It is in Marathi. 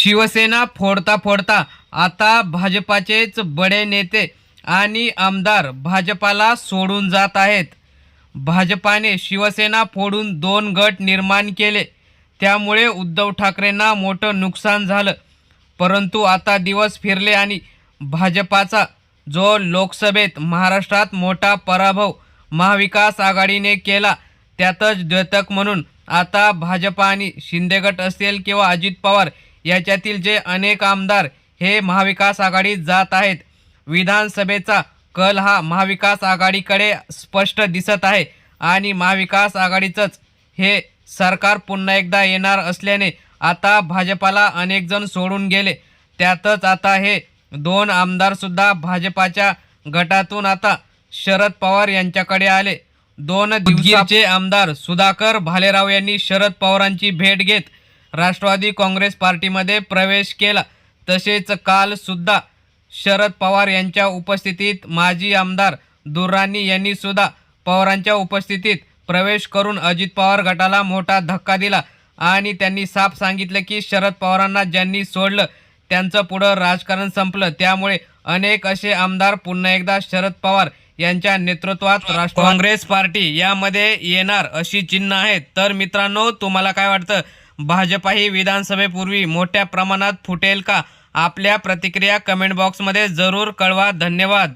शिवसेना फोडता फोडता आता भाजपाचेच बडे नेते आणि आमदार भाजपाला सोडून जात आहेत. भाजपाने शिवसेना फोडून दोन गट निर्माण केले. त्यामुळे उद्धव ठाकरेंना मोठं नुकसान झालं. परंतु आता दिवस फिरले आणि भाजपाचा जो लोकसभेत महाराष्ट्रात मोठा पराभव महाविकास आघाडीने केला त्यातच द्योतक म्हणून आता भाजपा आणि शिंदेगट असेल किंवा अजित पवार याच्यातील जे अनेक आमदार हे महाविकास आघाडीत जात आहेत. विधानसभेचा कल हा महाविकास आघाडीकडे स्पष्ट दिसत आहे आणि महाविकास आघाडीचंच हे सरकार पुन्हा एकदा येणार असल्याने आता भाजपाला अनेकजण सोडून गेले. त्यातच आता हे दोन आमदारसुद्धा भाजपाच्या गटातून आता शरद पवार यांच्याकडे आले. दोन दिवसाचे आमदार सुधाकर भालेराव यांनी शरद पवारांची भेट घेत राष्ट्रवादी काँग्रेस पार्टीमध्ये प्रवेश केला. तसेच कालसुद्धा शरद पवार यांच्या उपस्थितीत माजी आमदार दुर्राणी यांनी सुद्धा पवारांच्या उपस्थितीत प्रवेश करून अजित पवार गटाला मोठा धक्का दिला आणि त्यांनी साफ सांगितलं की शरद पवारांना ज्यांनी सोडलं त्यांचं पुढं राजकारण संपलं. त्यामुळे अनेक असे आमदार पुन्हा एकदा शरद पवार यांच्या नेतृत्वात राष्ट्र काँग्रेस पार्टी यामध्ये येणार अशी चिन्ह आहेत. तर मित्रांनो तुम्हाला काय वाटतं? भाजपा ही विधानसभेपूर्वी मोठ्या प्रमाणात फुटेल का? आपल्या प्रतिक्रिया कमेंट बॉक्समध्ये जरूर कळवा. धन्यवाद.